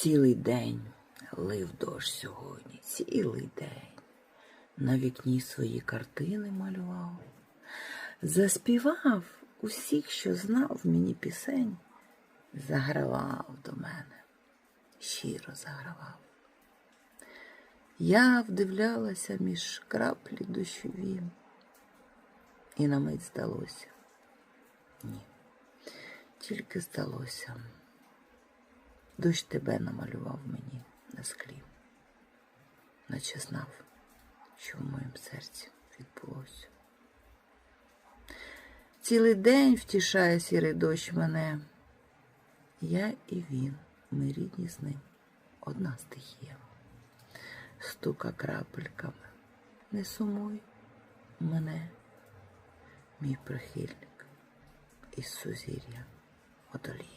Цілий день лив дощ сьогодні, цілий день. На вікні свої картини малював, заспівав усіх, що знав мені пісень, загравав до мене, щиро загравав. Я вдивлялася між краплі дощові, і на мить здалося. Ні, тільки здалося. Дощ тебе намалював мені на склі, наче знав, що в моєму серці відбулося. Цілий день втішає сірий дощ мене. Я і він, ми рідні з ним, одна стихія. Стука крапельками, не сумуй мене, мій прихильник із сузір'я одоліє.